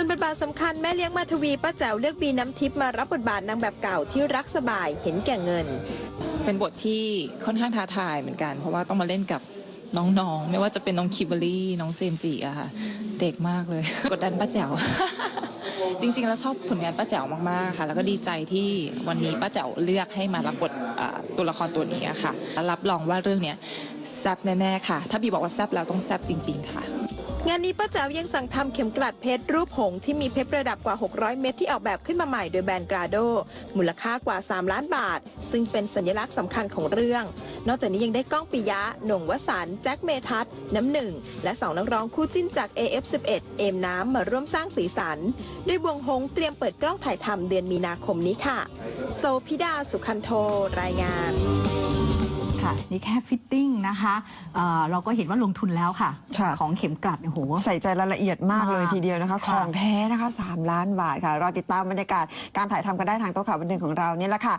ส่วนบทบาทสำคัญแม่เลี้ยงมาทวีป้าแจ๋วเลือกบีน้ำทิพย์มารับบทบาทนางแบบเก่าที่รักสบายเห็นแก่เงิน เป็นบทที่ค่อนข้างท้าทายเหมือนกัน เพราะว่าต้องมาเล่นกับน้องๆ ไม่ว่าจะเป็นน้องคิมเบอรี่ น้องเจมจีอะค่ะ เด็กมากเลย กดดันป้าแจ๋ว จริง ๆ แล้วชอบผลงานป้าแจ๋วมากๆ ค่ะ แล้วก็ดีใจที่วันนี้ป้าแจ๋วเลือกให้มารับบทตัวละครตัวนี้ค่ะและรับรองว่าเรื่องเนี้ยแซบแน่ๆค่ะ ถ้าบีบอกว่าแซบแล้วต้องแซบจริง ๆ ค่ะ งานนี้ป้าแจ๋วยังสั่งทำเข็มกลัดเพชรรูปหงส์ที่มีเพชรประดับกว่า 600 เม็ดที่ออกแบบขึ้นมาใหม่โดยแบรนด์กราโด มูลค่ากว่า 3 ล้านบาท ซึ่งเป็นสัญลักษณ์สำคัญของเรื่อง นอกจากนี้ยังได้ก้องปิยะ หน่งวสันต์แจ็คเมทัศน้ำหนึ่ง และสองนักร้องคู่จิ้นจาก AF11 เอมน้ำมาร่วมสร้างสีสันโดยวงหงส์เตรียมเปิดกล้องถ่ายทำเดือนมีนาคมนี้ค่ะ โซพิดาสุขันโทรายงาน ค่ะนี่แค่ฟิตติ้งนะคะเอ่อเราก็เห็นว่าลงทุนแล้วค่ะ ค่ะ ของเข็มกลัดเนี่ยโห ใส่ใจรายละเอียดมากเลยมากทีเดียวนะคะค่ะของแท้นะคะ 3 ล้านบาทค่ะรอติดตามบรรยากาศการถ่ายทำกันได้ทางโต๊ะข่าวบันเทิงของเราเนี่ยแหละค่ะ